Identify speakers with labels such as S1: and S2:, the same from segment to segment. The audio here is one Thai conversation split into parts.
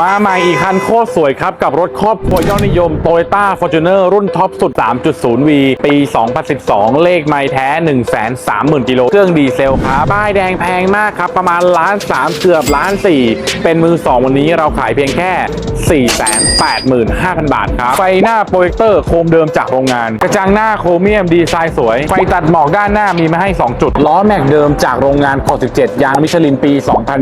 S1: มาใหม่อีกคันโคตรสวยครับ กับรถครอบครัวยอดนิยม Toyota Fortuner รุ่นท็อปสุด 3.0V ปี 2012 เลขไม่แท้ 130,000กิโลเครื่องดีเซลครับป้ายแดงแพงมากครับ ประมาณล้านสามเกือบล้านสี่เป็นมือ2วันนี้เราขายเพียงแค่ 485,000 บาทครับ ไฟหน้าโปรเจคเตอร์โคมเดิมจากโรงงาน กระจังหน้าโครเมียมดีไซน์สวย ไฟตัดหมอกด้านหน้ามีมาให้ 2 จุด ล้อแม็กเดิมจากโรงงานคอ17ยางมิชลินปี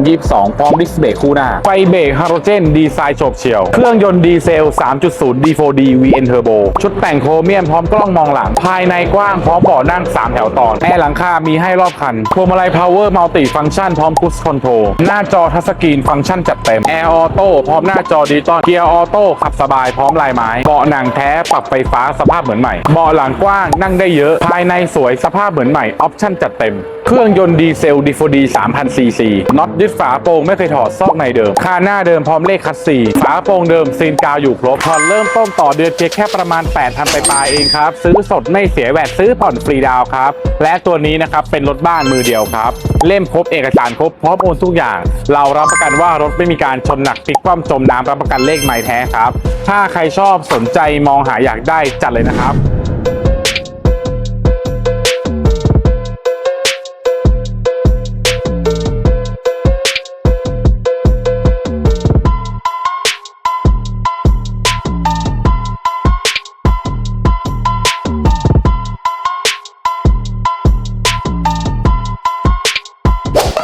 S1: 2022 พร้อมดิสเบรกคู่หน้าไฟเบรกฮาโลเจนดีไซน์โฉบเฉี่ยว เครื่องยนต์ดีเซล 3.0 D4D VN Turbo ชุดแต่งโครเมียมพร้อมกล้องมองหลัง ภายในกว้างพร้อมเบาะนั่ง 3 แถวตอน แอร์หลังคา มีให้รอบคัน พวงมาลัย Power Multi Function พร้อม Cruise Control หน้าจอทัชสกรีนฟังก์ชันจัดเต็ม แอร์ออโต้พร้อมหน้าจอดิจิตอลเกียร์ออโต้ขับสบายพร้อมลายไม้ เบาะหนังแท้ปรับไฟฟ้าสภาพเหมือนใหม่ เบาะหลังกว้างนั่งได้เยอะ ภายในสวยสภาพเหมือนใหม่ ออปชั่นจัดเต็ม เครื่องยนต์ดีเซล D4D 3000 cc น็อตยึดฝาโปร่งไม่เคยถอดซอกในเดิม คาหน้าเดิมพร้อมเลขคัสซีฝาโปร่งเดิมซีนกาวอยู่ครบผ่อนเริ่มต้นต่อเดือนเพียงแค่ประมาณ 8,000ไปปลายเองครับ ซื้อสดไม่เสียแวดซื้อผ่อนฟรีดาวครับ และตัวนี้นะครับเป็นรถบ้านมือเดียวครับ เล่มครบเอกสารครบพร้อมโอนทุกอย่าง เรารับประกันว่ารถไม่มีการชนหนักพลิกคว่ำจมน้ำรับประกันเลขไม้แท้ครับ ถ้าใครชอบสนใจมองหาอยากได้จัดเลยนะครับ